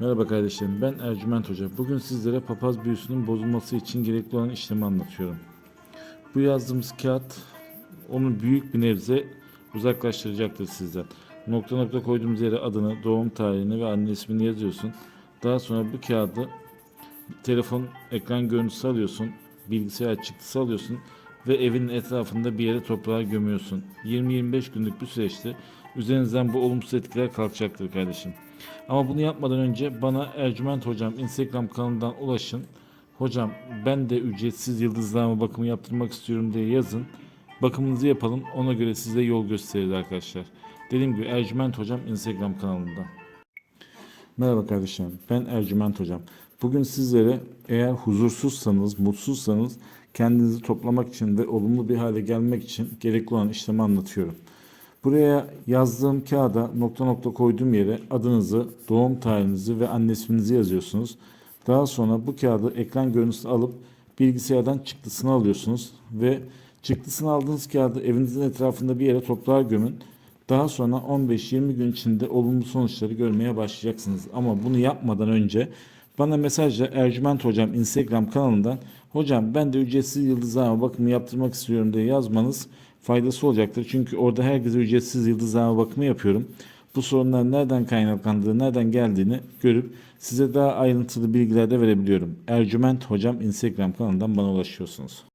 Merhaba kardeşlerim, ben Ercüment Hoca. Bugün sizlere papaz büyüsünün bozulması için gerekli olan işlemi anlatıyorum. Bu yazdığımız kağıt onu büyük bir nebze uzaklaştıracaktır sizden. Nokta nokta koyduğumuz yere adını, doğum tarihini ve anne ismini yazıyorsun. Daha sonra bu kağıdı telefon ekran görüntüsü alıyorsun, bilgisayar çıktısı alıyorsun ve evin etrafında bir yere toprağa gömüyorsun. 20-25 günlük bir süreçte üzerinizden bu olumsuz etkiler kalkacaktır kardeşim. Ama bunu yapmadan önce bana Ercüment Hocam Instagram kanalından ulaşın. Hocam ben de ücretsiz yıldızlama bakımı yaptırmak istiyorum diye yazın. Bakımınızı yapalım. Ona göre size yol gösteririz arkadaşlar. Dediğim gibi Ercüment Hocam Instagram kanalında. Merhaba kardeşlerim. Ben Ercüment Hocam. Bugün sizlere eğer huzursuzsanız, mutsuzsanız kendinizi toplamak için ve olumlu bir hale gelmek için gerekli olan işlemi anlatıyorum. Buraya yazdığım kağıda nokta nokta koyduğum yere adınızı, doğum tarihinizi ve anne isminizi yazıyorsunuz. Daha sonra bu kağıdı ekran görüntüsü alıp bilgisayardan çıktısını alıyorsunuz ve çıktısını aldığınız kağıdı evinizin etrafında bir yere toprağa gömün. Daha sonra 15-20 gün içinde olumlu sonuçları görmeye başlayacaksınız. Ama bunu yapmadan önce bana mesajla Ercüment Hocam Instagram kanalından Hocam ben de ücretsiz yıldızlama bakımı yaptırmak istiyorum diye yazmanız faydası olacaktır. Çünkü orada herkese ücretsiz yıldızlama bakımı yapıyorum. Bu sorunlar nereden kaynaklandığı, nereden geldiğini görüp size daha ayrıntılı bilgiler de verebiliyorum. Ercüment Hocam Instagram kanalından bana ulaşıyorsunuz.